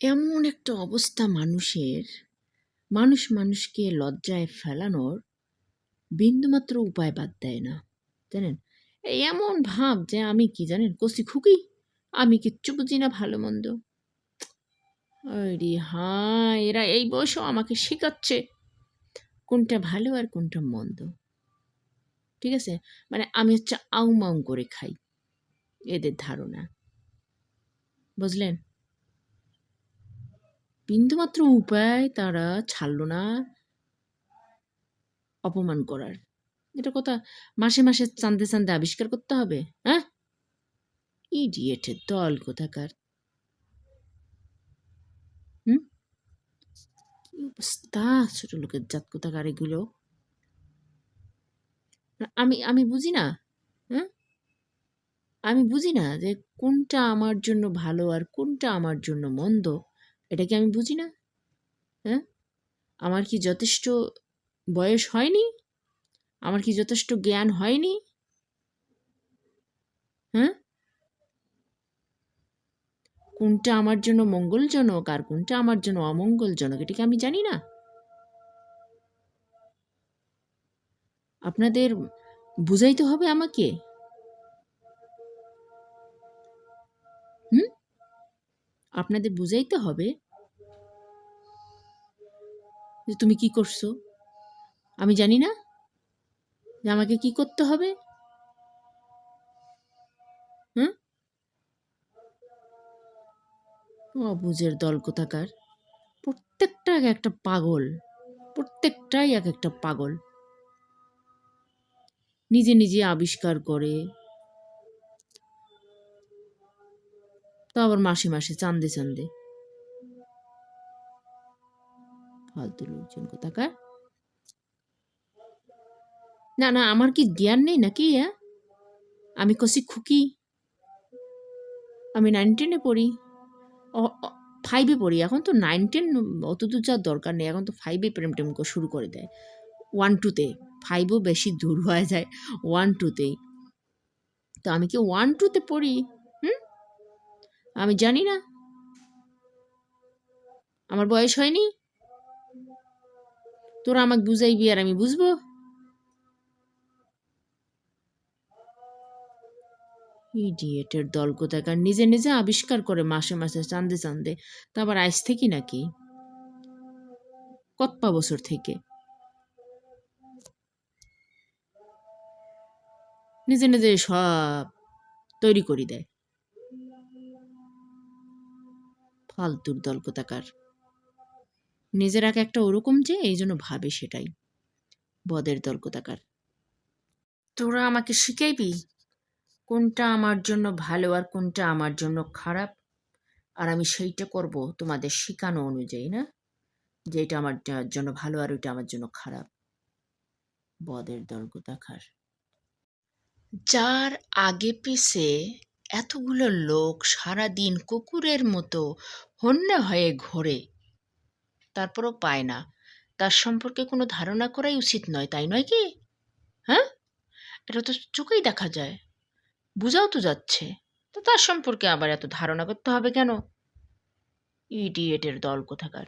এমন একটা অবস্থা মানুষের। মানুষ মানুষকে লজ্জায় ফেলানোর বিন্দুমাত্র উপায় বাদ দেয় না, জানেন? এমন ভাব যে আমি কি, জানেন? কষি খুকি, আমি কিচ্ছু বুঝি না ভালো মন্দ। আরে হ্যাঁ এরা এই বয়সেও আমাকে শেখাচ্ছে কোনটা ভালো আর কোনটা মন্দ। ঠিক আছে? মানে আমি হচ্ছে আউমাউং করে খাই, এদের ধারণা। বুঝলেন? বিন্দুমাত্র উপায় তারা ছাড়লো না অপমান করার। এটা কথা মাসে মাসে চান্দে চান্দে আবিষ্কার করতে হবে হ্যাঁ? ইডিয়েটের দল কোথাকার? হুম? অবস্থা? ছোট লোকের জাত কোথাকার এগুলো? আমি আমি বুঝি না হ্যাঁ? আমি বুঝি না যে কোনটা আমার জন্য ভালো আর কোনটা আমার জন্য মন্দ। এটা কি আমি বুঝি না? হ্যাঁ? আমার কি যথেষ্ট বয়স হয়নি? আমার কি যথেষ্ট জ্ঞান হয়নি? হ্যাঁ? কোনটা আমার জন্য মঙ্গলজনক আর কোনটা আমার জন্য অমঙ্গলজনক এটা কি আমি জানি না? আপনাদের বুঝাইতে হবে আমাকে? আপনাদের বুঝাইতে হবে যে তুমি কি করছ। আমি জানি না যে আমাকে কি করতে হবে। হুম? অবুজের দল কোথাকার? প্রত্যেকটা এক একটা পাগল। প্রত্যেকটাই এক একটা পাগল। নিজে নিজে আবিষ্কার করে তো আবার মাসে মাসে, চান্দে চান্দে। ফালতু লোকজন কোথাকার? না না, আমার কি জ্ঞান নেই নাকি হ্যাঁ আমি কষি খুকি। আমি নাইন টেনে পড়ি। ফাইভে পড়ি। এখন তো নাইন টেন অত দূর যাওয়ার দরকার নেই। এখন তো ফাইভে প্রেম টেম শুরু করে দেয়। ওয়ান টুতে ফাইভও বেশি দূর হয়ে যায়। ওয়ান টুতেই তো। আমি কি ওয়ান টুতে পড়ি? আমি জানি না। আমার বয়স হয়নি। তোরা আমাকে বুঝাইবি আর আমি বুঝব। ইডিয়েটের দল কোথাকার নিজে নিজে আবিষ্কার করে মাসে মাসে চান্দে চান্দে। তা আবার আইস থেকে নাকি? কত বছর থেকে? নিজে নিজে সব তৈরি করে দেয়। ফালতুর দল কোথাকার নিজের এক একটা ওরকম যে, এই জন্য ভাবে সেটাই। বদের দল কোথাকার তোরা আমাকে শিখাইবি কোনটা আমার জন্য ভালো আর কোনটা আমার জন্য খারাপ? আর আমি সেইটা করব তোমাদের শেখানো অনুযায়ী, না? যে এটা আমার জন্য ভালো আর ওইটা আমার জন্য খারাপ। বদের দল কোথাকার যার আগে পিছে এতগুলো লোক সারাদিন কুকুরের মতো হন্যে হয়ে ঘোরে। তারপরও পায় না। তার সম্পর্কে কোনো ধারণা করাই উচিত নয়, তাই নয় কি? হ্যাঁ? এটা তো চোখেই দেখা যায়। বোঝাও তো যাচ্ছে। তো তার সম্পর্কে আবার এত ধারণা করতে হবে কেন? ইডিয়েটের দল কোথাকার?